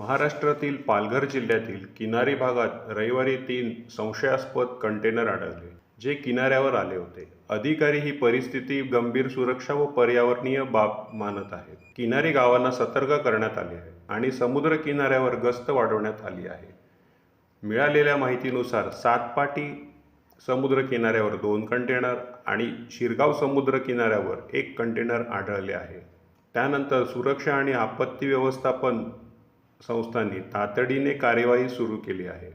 महाराष्ट्रातील पालघर जिल्ह्यातील किनारी भागात रविवारी तीन संशयास्पद कंटेनर आढळले जे किनाऱ्यावर आले होते. अधिकारी ही परिस्थिती गंभीर सुरक्षा व पर्यावरणीय बाब मानत आहेत. किनारी गावांना सतर्क करण्यात आले आहे आणि समुद्र किनाऱ्यावर गस्त वाढवण्यात आली आहे. मिळालेल्या माहितीनुसार सातपाटी समुद्र किनाऱ्यावर दोन कंटेनर आणि शिरगाव समुद्र किनाऱ्यावर एक कंटेनर आढळले आहे. त्यानंतर सुरक्षा आणि आपत्ती व्यवस्थापन संस्थांनी तातडीने कार्यवाही सुरू केली आहे.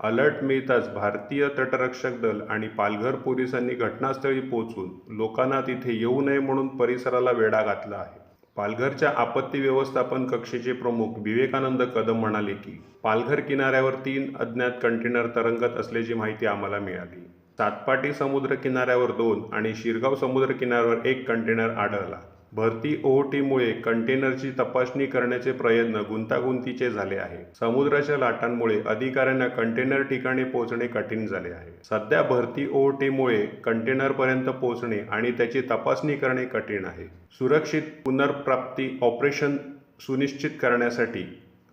अलर्ट मिळताच भारतीय तटरक्षक दल आणि पालघर पोलिसांनी घटनास्थळी पोहोचून लोकांना तिथे येऊ नये म्हणून परिसराला वेढा घातला आहे. पालघरच्या आपत्ती व्यवस्थापन कक्षेचे प्रमुख विवेकानंद कदम म्हणाले की पालघर किनाऱ्यावर तीन अज्ञात कंटेनर तरंगत असल्याची माहिती आम्हाला मिळाली. सातपाटी समुद्र किनाऱ्यावर दोन आणि शिरगाव समुद्र किनाऱ्यावर एक कंटेनर आढळला. भरती ओहोटीमुळे कंटेनरची तपासणी करण्याचे प्रयत्न गुंतागुंतीचे झाले आहे. समुद्राच्या लाटांमुळे अधिकाऱ्यांना कंटेनर ठिकाणी पोहोचणे कठीण झाले आहे. सध्या भरती ओहोटीमुळे कंटेनरपर्यंत पोहोचणे आणि त्याची तपासणी करणे कठीण आहे. सुरक्षित पुनर्प्राप्ती ऑपरेशन सुनिश्चित करण्यासाठी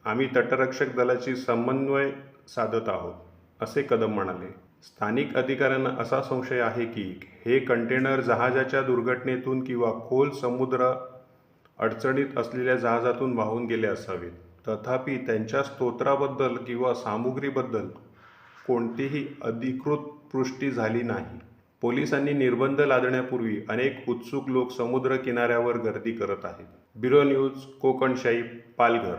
आम्ही तटरक्षक दलाची समन्वय साधत आहोत असे कदम म्हणाले. स्थानिक अधिकाऱ्यांना असा संशय आहे की हे कंटेनर जहाजाच्या दुर्घटनेतून किंवा खोल समुद्र अडचणीत असलेल्या जहाजातून वाहून गेले असावेत. तथापि त्यांच्या स्तोत्राबद्दल किंवा सामुग्रीबद्दल कोणतीही अधिकृत पुष्टी झाली नाही. पोलिसांनी निर्बंध लादण्यापूर्वी अनेक उत्सुक लोक समुद्र किनाऱ्यावर गर्दी करत आहेत. Bureau news Kokanshahi Palghar.